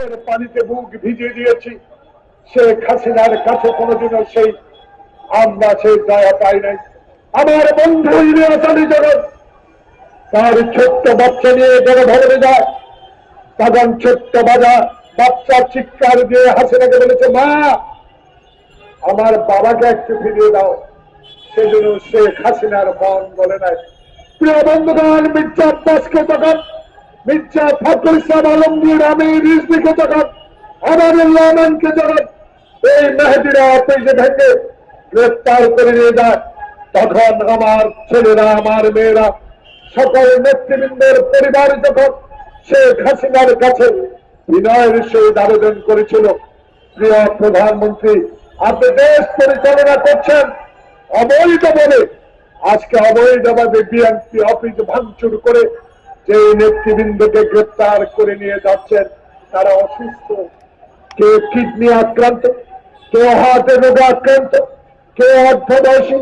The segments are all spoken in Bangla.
পানিতে বুক ভিজিয়ে দিয়েছি। শেখ হাসিনার কাছে কোনোদিনও সেই আমরা সেই দয়া পাই নাই। আমার বন্ধু ইলিয়াস আলী জগৎ, তার ছোট্ট বাচ্চা নিয়ে জনভবনে যায়। তখন ছোট্ট বাজা বাচ্চা চিৎকার দিয়ে হাসিনাকে বলেছে, মা, আমার বাবাকে একটু ফিরিয়ে দাও। সেজন্য শেখ হাসিনার মন বলে নাই। প্রিয় বন্ধুগণ, মির্জা আব্বাসকে তখন মির্জা ফখরুল ইসলাম আলমগীর, আমি রিজবিকে যখন আমাদের রহমানকে যখন এই মেহেদিরা অফিসে ভেঙে গ্রেফতার করে নিয়ে যায়। তখন আমার ছেলেরা, আমার মেয়েরা, সকল নেতৃবৃন্দের পরিবার যখন শেখ হাসিনার কাছে বিনয়ের সহিত আবেদন করেছিল। প্রিয় প্রধানমন্ত্রী, আপনি দেশ পরিচালনা করছেন অবৈধ বলে। আজকে অবৈধভাবে বিএনপি অফিস ভাঙচুর করে যে নেতৃবৃন্দকে গ্রেপ্তার করে নিয়ে যাচ্ছেন, তারা অসুস্থ। কে কিডনি আক্রান্ত? কে হার্টে রোগে আক্রান্ত? কেউ অর্ধবয়সী?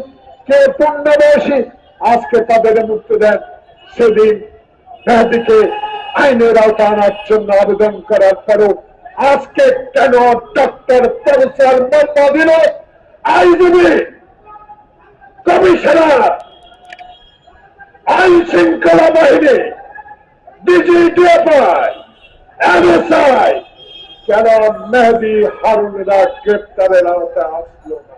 কেউ পূর্ণবয়সী? আজকে তাদের মুক্তি দেন সেদিন মেহেদিকে আইনের আওতা আনার জন্য আবেদন করার পরও আজকে কেন ডক্টর প্রফেসর মোহাম্মদ আইনজীবী কমিশনার আইন শৃঙ্খলা বাহিনী ডিজিটিএফআই এনএসআই কেন মেহেদি হারুনেরা গ্রেপ্তারের আওতায় আসলো না